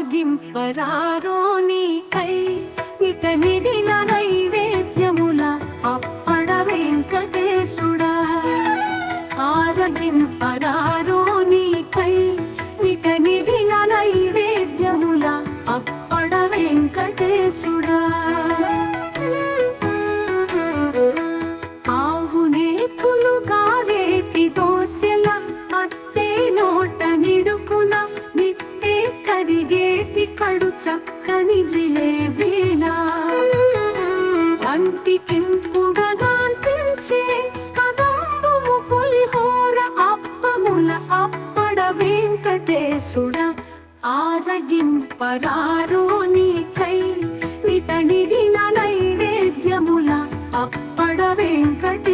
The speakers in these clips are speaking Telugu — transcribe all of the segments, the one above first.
ఆరగింపరారో నీకై ఇతనిడిన నైవేద్యముల అప్పడ వెంకటేశుడా. ఆరగింపరారో నీకై ఇతనిడిన నైవేద్యముల అప్పడ వెంకటేశుడా. ఆవునేతులుగా వేటి చక్కని జిలేబీలా. అంటికింపుగా గాంతించే కదంబము పులిహోర అప్పముల అప్పడ వెంకటేశుడ. ఆరగింపరారో నీకై విటనిడిన నైవేద్యముల అప్పడ వెంకటేశుడా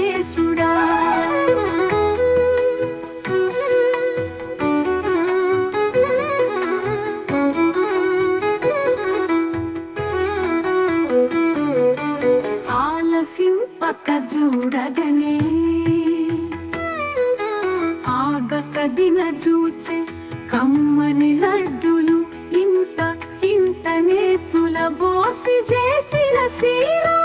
చూడగనే ఆగక దిన చూచే కమ్మని లడ్డులు ఇంత ఇంత నేతుల బోసి చేసిన సీరా.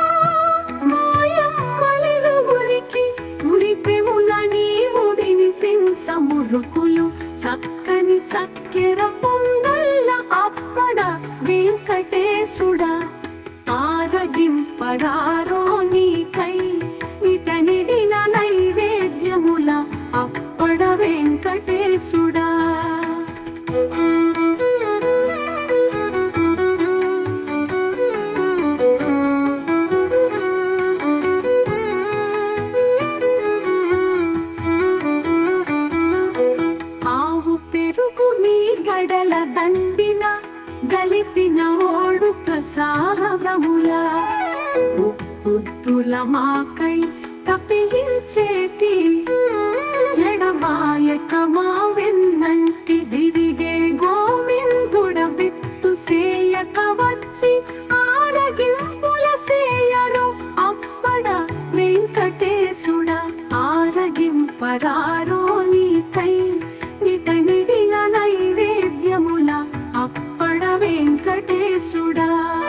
మాయమ్మలిరు ఉరికి ఉరిపెమున నీవు వినిపించమురుకులు చక్కని చక్కెర పొంగల్ల అప్పడ వెంకటేశుడా. ఆరగింపడారో అప్పడ వెంకటేశుడా. ఆవు పెరుగు మీ గడల దండిన గలిపిన ఓడు ప్రసాదముల. ఉప్పుల మాకై తప్పించేటి వచ్చి ఆరగింపుల సేయరు అప్పడ వెంకటేశుడ ఆరగింపరారో నీకై. నిటనిడిన నైవేద్యముల అప్పడ వెంకటేశుడా.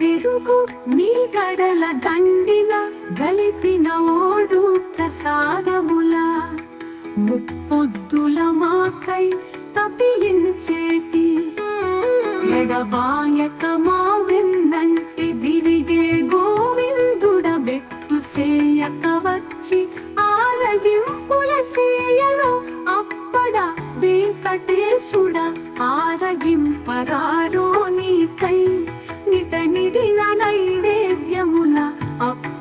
పెరుగు నీ గడల దండిన గలిపిన ఓడు ప్రసాదముల. ముప్పొద్దుల మాకై తప్పించేటి ఎడబాయక మా వెన్నంటి దిరిగే గోవిందుడ బెట్టు సేయక వచ్చి ఆరగింపుల సేయను అప్పడ వెంకటేశుడ ఆరగింపరారో నీకై. ప్రతిదిన నైవేద్యముల అప్ప